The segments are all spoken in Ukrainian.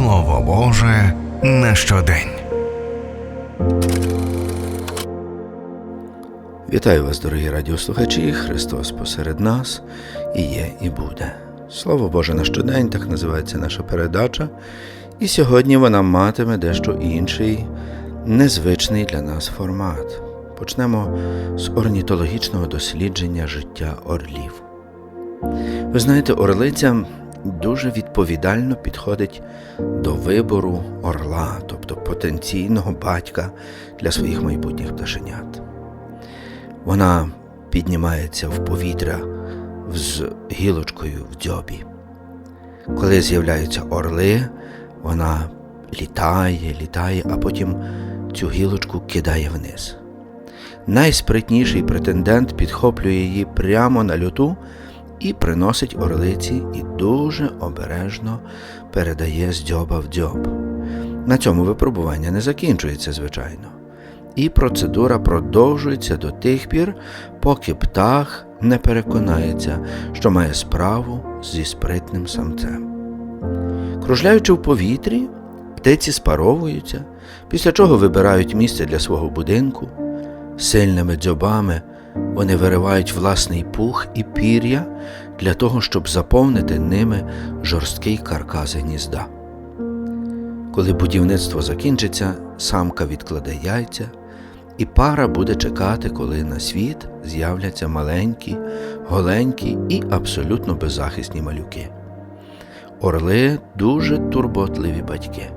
Слово Боже на щодень. Вітаю вас, дорогі радіослухачі! Христос посеред нас і є, і буде. Слово Боже на щодень, так називається наша передача. І сьогодні вона матиме дещо інший, незвичний для нас формат. Почнемо з орнітологічного дослідження життя орлів. Ви знаєте, орлиця дуже відповідально підходить до вибору орла, тобто потенційного батька для своїх майбутніх пташенят. Вона піднімається в повітря з гілочкою в дзьобі. Коли з'являються орли, вона літає, літає, а потім цю гілочку кидає вниз. Найспритніший претендент підхоплює її прямо на льоту і приносить орлиці і дуже обережно передає з дзьоба в дзьоб. На цьому випробування не закінчується, звичайно. І процедура продовжується до тих пір, поки птах не переконається, що має справу зі спритним самцем. Кружляючи в повітрі, птиці спаровуються, після чого вибирають місце для свого будинку. Сильними дзьобами вони виривають власний пух і пір'я для того, щоб заповнити ними жорсткий каркас гнізда. Коли будівництво закінчиться, самка відкладе яйця, і пара буде чекати, коли на світ з'являться маленькі, голенькі і абсолютно беззахисні малюки. Орли дуже турботливі батьки.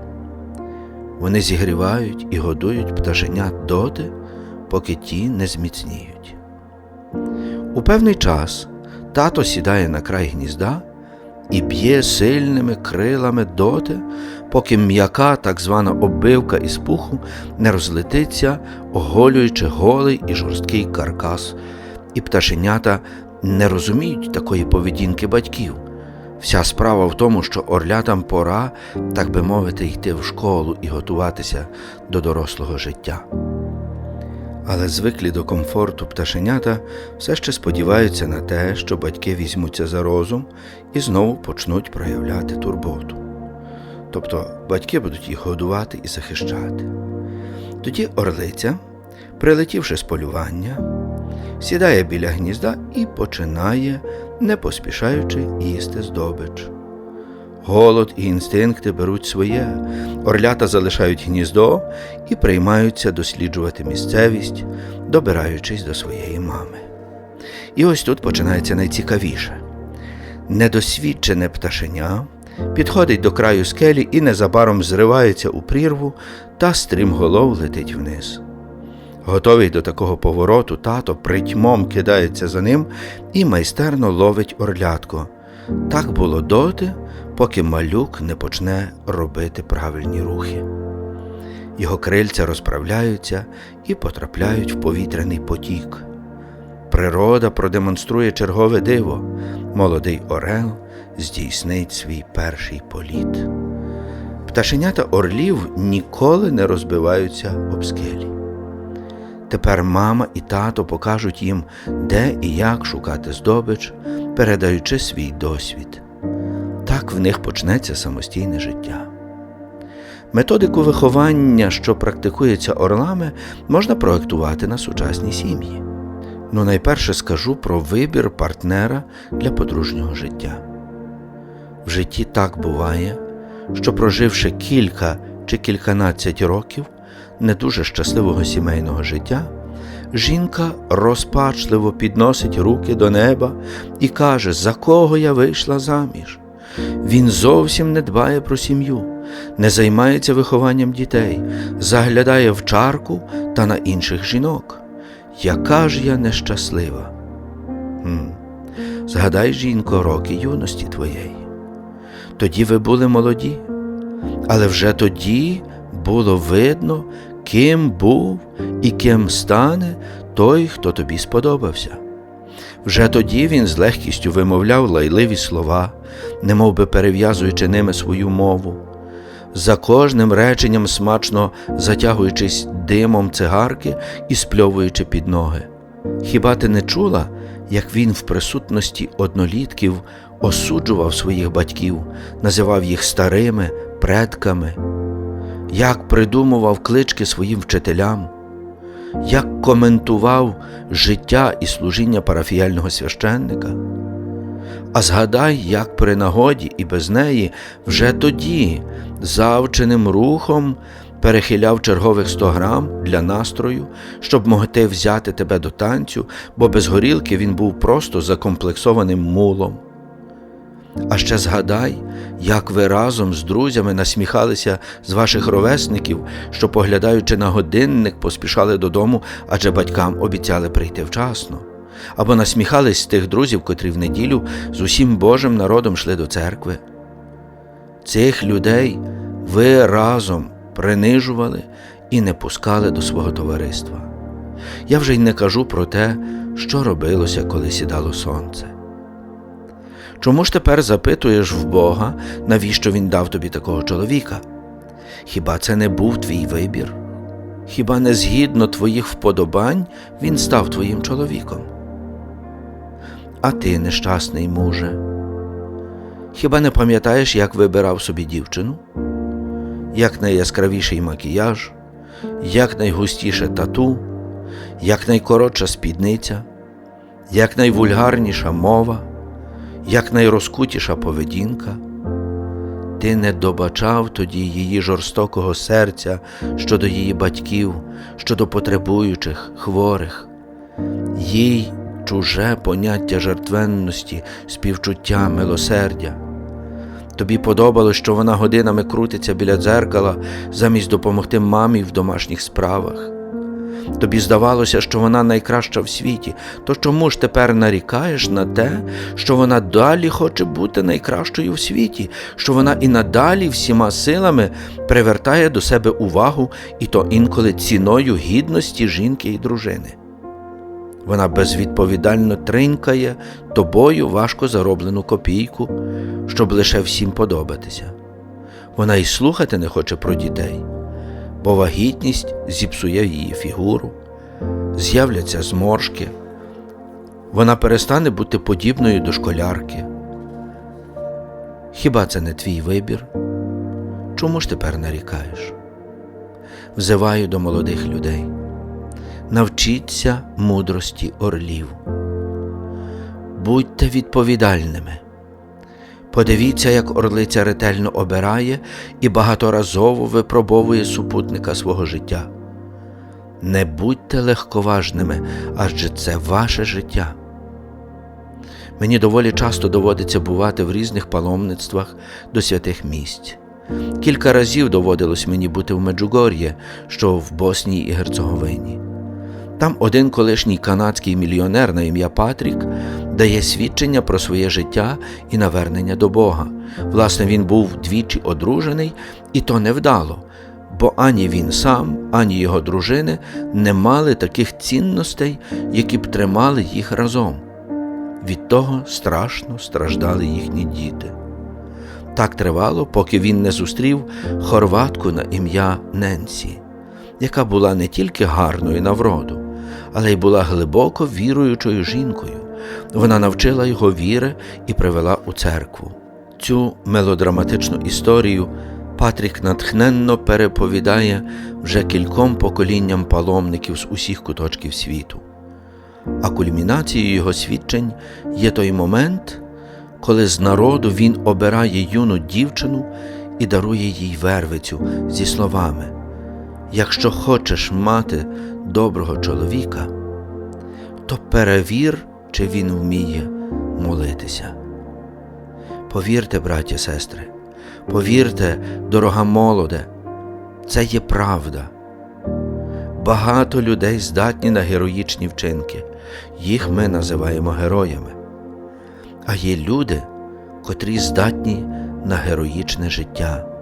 Вони зігрівають і годують пташенят доти, поки ті не зміцніють. У певний час тато сідає на край гнізда і б'є сильними крилами доти, поки м'яка так звана оббивка із пуху не розлетиться, оголюючи голий і жорсткий каркас, і пташенята не розуміють такої поведінки батьків. Вся справа в тому, що орлятам пора, так би мовити, йти в школу і готуватися до дорослого життя. Але звиклі до комфорту пташенята все ще сподіваються на те, що батьки візьмуться за розум і знову почнуть проявляти турботу. Тобто батьки будуть їх годувати і захищати. Тоді орлиця, прилетівши з полювання, сідає біля гнізда і починає, не поспішаючи, їсти здобич. Голод і інстинкти беруть своє, орлята залишають гніздо і приймаються досліджувати місцевість, добираючись до своєї мами. І ось тут починається найцікавіше. Недосвідчене пташеня підходить до краю скелі і незабаром зривається у прірву та стрімголов летить вниз. Готовий до такого повороту, тато притьмом кидається за ним і майстерно ловить орлятко. Так було доти, поки малюк не почне робити правильні рухи. Його крильця розправляються і потрапляють в повітряний потік. Природа продемонструє чергове диво. Молодий орел здійснить свій перший політ. Пташенята орлів ніколи не розбиваються об скелі. Тепер мама і тато покажуть їм, де і як шукати здобич, передаючи свій досвід. Так в них почнеться самостійне життя. Методику виховання, що практикується орлами, можна проектувати на сучасній сім'ї. Ну, найперше скажу про вибір партнера для подружнього життя. В житті так буває, що проживши кілька чи кільканадцять років не дуже щасливого сімейного життя, жінка розпачливо підносить руки до неба і каже, за кого я вийшла заміж. Він зовсім не дбає про сім'ю, не займається вихованням дітей, заглядає в чарку та на інших жінок. Яка ж я нещаслива? Хм. Згадай, жінко, роки юності твоєї. Тоді ви були молоді, але вже тоді було видно, ким був і ким стане той, хто тобі сподобався. Вже тоді він з легкістю вимовляв лайливі слова, немов би перев'язуючи ними свою мову. За кожним реченням смачно затягуючись димом цигарки і спльовуючи під ноги. Хіба ти не чула, як він в присутності однолітків осуджував своїх батьків, називав їх старими, предками, як придумував клички своїм вчителям, як коментував життя і служіння парафіяльного священника. А згадай, як при нагоді і без неї вже тоді завченим рухом перехиляв чергових 100 грам для настрою, щоб могти взяти тебе до танцю, бо без горілки він був просто закомплексованим мулом. А ще згадай, як ви разом з друзями насміхалися з ваших ровесників, що, поглядаючи на годинник, поспішали додому, адже батькам обіцяли прийти вчасно. Або насміхались з тих друзів, котрі в неділю з усім Божим народом йшли до церкви. Цих людей ви разом принижували і не пускали до свого товариства. Я вже й не кажу про те, що робилося, коли сідало сонце. Чому ж тепер запитуєш в Бога, навіщо він дав тобі такого чоловіка? Хіба це не був твій вибір? Хіба не згідно твоїх вподобань він став твоїм чоловіком? А ти, нещасний муже, хіба не пам'ятаєш, як вибирав собі дівчину? Як найяскравіший макіяж, як найгустіше тату, як найкоротша спідниця, як найвульгарніша мова, як найрозкутіша поведінка? Ти не добачав тоді її жорстокого серця щодо її батьків, щодо потребуючих, хворих, їй чуже поняття жертвенності, співчуття, милосердя. Тобі подобалось, що вона годинами крутиться біля дзеркала замість допомогти мамі в домашніх справах. Тобі здавалося, що вона найкраща в світі, то чому ж тепер нарікаєш на те, що вона далі хоче бути найкращою в світі, що вона і надалі всіма силами привертає до себе увагу, і то інколи ціною гідності жінки і дружини? Вона безвідповідально тринькає тобою важко зароблену копійку, щоб лише всім подобатися. Вона й слухати не хоче про дітей, бо вагітність зіпсує її фігуру, з'являться зморшки, вона перестане бути подібною до школярки. Хіба це не твій вибір? Чому ж тепер нарікаєш? Взиваю до молодих людей. Навчіться мудрості орлів. Будьте відповідальними. Подивіться, як орлиця ретельно обирає і багаторазово випробовує супутника свого життя. Не будьте легковажними, адже це ваше життя. Мені доволі часто доводиться бувати в різних паломництвах до святих місць. Кілька разів доводилось мені бути в Меджугор'ї, що в Боснії і Герцеговині. Там один колишній канадський мільйонер на ім'я Патрік дає свідчення про своє життя і навернення до Бога. Власне, він був двічі одружений, і то невдало, бо ані він сам, ані його дружини не мали таких цінностей, які б тримали їх разом. Від того страшно страждали їхні діти. Так тривало, поки він не зустрів хорватку на ім'я Ненсі, яка була не тільки гарною на вроду, але й була глибоко віруючою жінкою. Вона навчила його віри і привела у церкву. Цю мелодраматичну історію Патрік натхненно переповідає вже кільком поколінням паломників з усіх куточків світу. А кульмінацією його свідчень є той момент, коли з народу він обирає юну дівчину і дарує їй вервицю зі словами: Якщо хочеш мати доброго чоловіка, то перевір, чи він вміє молитися. Повірте, браті, сестри, повірте, дорога молоде, це є правда. Багато людей здатні на героїчні вчинки, їх ми називаємо героями. А є люди, котрі здатні на героїчне життя.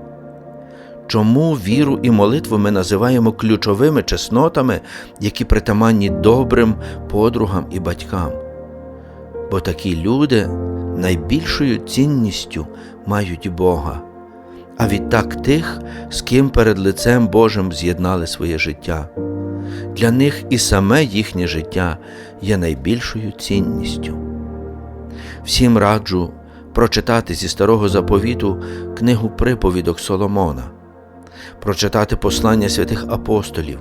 Чому віру і молитву ми називаємо ключовими чеснотами, які притаманні добрим подругам і батькам? Бо такі люди найбільшою цінністю мають Бога, а відтак тих, з ким перед лицем Божим з'єднали своє життя. Для них і саме їхнє життя є найбільшою цінністю. Всім раджу прочитати зі старого заповіту книгу приповідок Соломона, прочитати послання святих апостолів.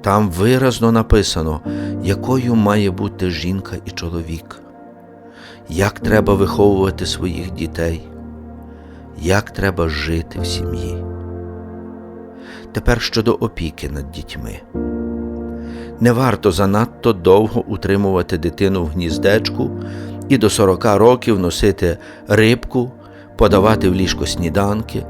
Там виразно написано, якою має бути жінка і чоловік, як треба виховувати своїх дітей, як треба жити в сім'ї. Тепер щодо опіки над дітьми. Не варто занадто довго утримувати дитину в гніздечку і до 40 років носити рибку, подавати в ліжко сніданки.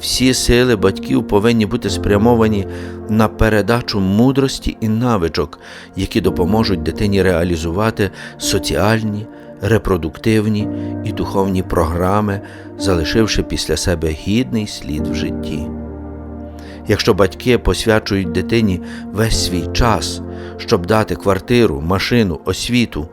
Всі сили батьків повинні бути спрямовані на передачу мудрості і навичок, які допоможуть дитині реалізувати соціальні, репродуктивні і духовні програми, залишивши після себе гідний слід в житті. Якщо батьки посвячують дитині весь свій час, щоб дати квартиру, машину, освіту,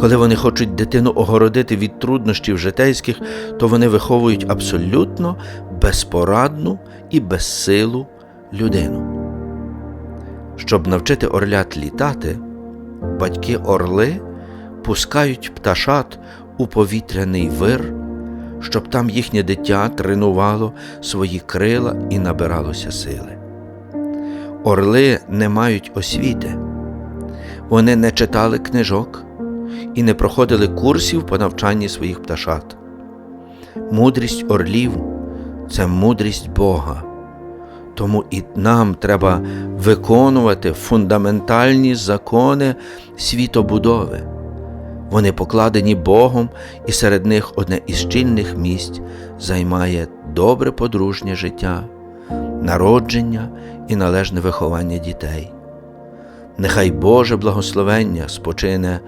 коли вони хочуть дитину огородити від труднощів житейських, то вони виховують абсолютно безпорадну і безсилу людину. Щоб навчити орлят літати, батьки орли пускають пташат у повітряний вир, щоб там їхнє дитя тренувало свої крила і набиралося сили. Орли не мають освіти, вони не читали книжок і не проходили курсів по навчанні своїх пташат. Мудрість орлів це мудрість Бога. Тому і нам треба виконувати фундаментальні закони світобудови. Вони покладені Богом, і серед них одне із чільних місць займає добре подружнє життя, народження і належне виховання дітей. Нехай Боже благословення спочине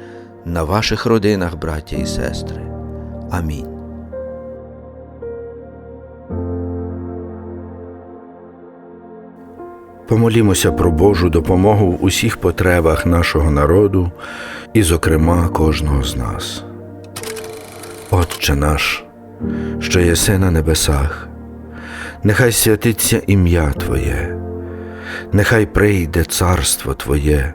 на ваших родинах, браття і сестри. Амінь. Помолімося про Божу допомогу в усіх потребах нашого народу і, зокрема, кожного з нас. Отче наш, що єси на небесах, нехай святиться ім'я Твоє, нехай прийде царство Твоє,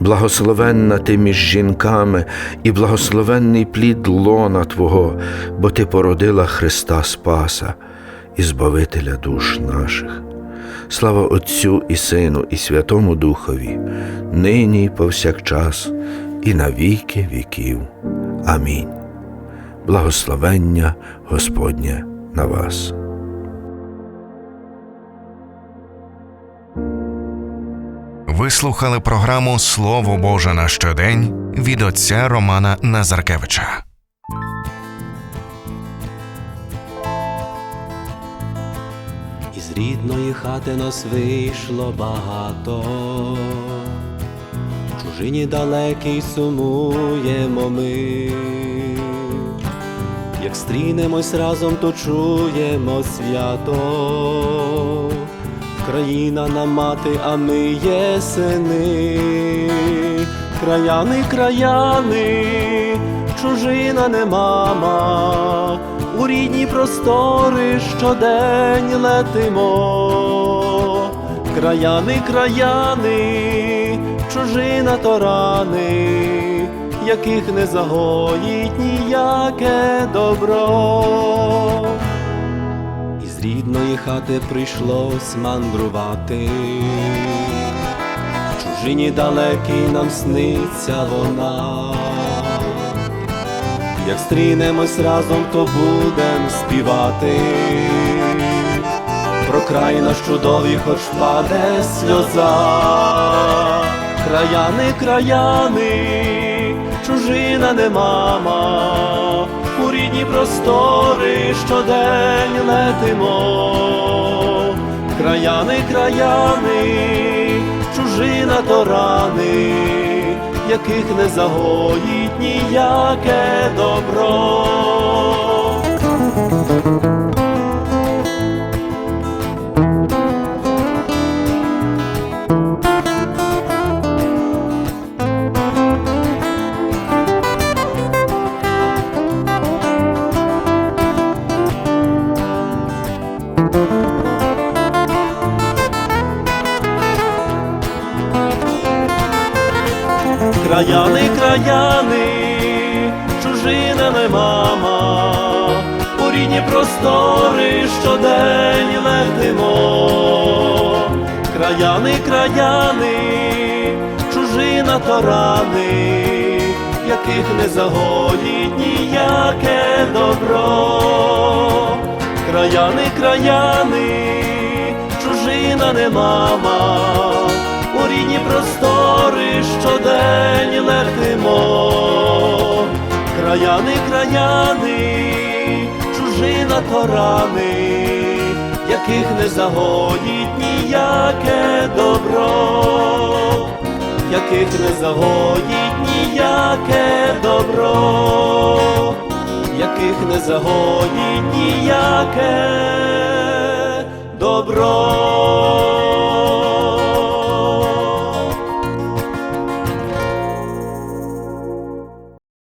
Благословенна ти між жінками і благословенний плід лона Твого, бо Ти породила Христа Спаса і Збавителя душ наших. Слава Отцю і Сину, і Святому Духові, нині і повсякчас, і на віки віків. Амінь. Благословення Господнє на вас. Ви слухали програму Слово Боже на щодень від отця Романа Назаркевича. Із рідної хати нас вийшло багато, в чужині далекій сумуємо ми, як стрінемось разом, то чуємо свято. Країна нам мати, а ми є сини, краяни, краяни, чужина не мама, у рідні простори щодень летимо. Краяни, краяни, чужина то рани, яких не загоїть ніяке добро. Рідної хати прийшлось мандрувати, в чужині далекій нам сниться вона. Як стрінемось разом, то будем співати. Про край наш чудовий, хоч впаде сльоза. Краяни, краяни, чужина не мама, рідні простори щодень летимо. Краяни, краяни, чужина то рани, яких не загоїть ніяке добро. Краяни, краяни, чужина не мама, у рідні простори щодень летимо. Краяни, краяни, чужина то рани, яких не загоїть ніяке добро. Краяни, краяни, чужина не мама, рідні простори щодень летимо. Краяни, краяни, чужина то рани, яких не загоїть ніяке добро, яких не загоїть ніяке добро, яких не загоїть ніяке добро.